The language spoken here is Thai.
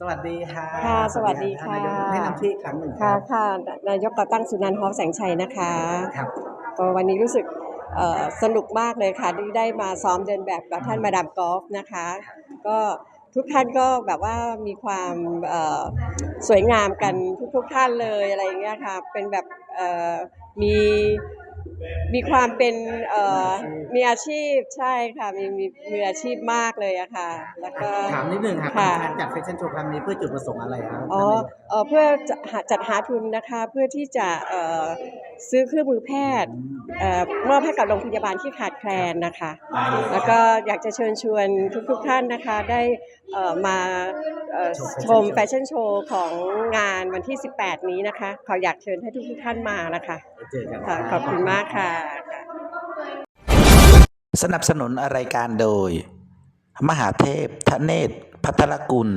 สวัสดีค่ะค่ะสวัสดีค่ะนายกให้นำที่ออีกครั้งหนึ่งคค่ะรับค่ะนายกก่อตั้งสุนันท์ฮอลแสงชัยนะคะครับก็วันนี้รู้สึกเอ่อสนุกมากเลยค่ะที่ได้มาซ้อมเดินแบบกับท่านมาดามกอล์ฟนะคะ ก็ทุกท่านก็แบบว่ามีความเอ่อสวยงามกันทุกๆท่านเลยอะไรอย่างเงี้ยค่ะเป็นแบบเอ่อมี มีความเป็นเอ่อมีอาชีพใช่ค่ะมีมีมีอาชีพมากเลยอะค่ะ แล้วก็ ถามนิดนึงครับค่ะ การจัดแฟชั่นโชว์ครั้งนี้เพื่อจุดประสงค์อะไรครับอ๋อเอ่อเพื่อจะหาจัดหาทุนนะคะเพื่อที่จะเอ่อซื้อเครื่องมือแพทย์เอ่อมอบให้กับโรงพยาบาลที่ขาดแคลนนะคะได้เลยแล้วก็อยากจะเชิญชวนทุกๆท่านนะคะได้เอ่อมาเอ่อชมแฟชั่นโชว์ของงานวันที่ 18 นี้นะคะ ขออยากเชิญให้ทุกๆท่านมานะคะ เจอกันค่ะขอบคุณมากค่ะ สนับสนุนรายการโดย มหาเทพทเนศพัทรกุล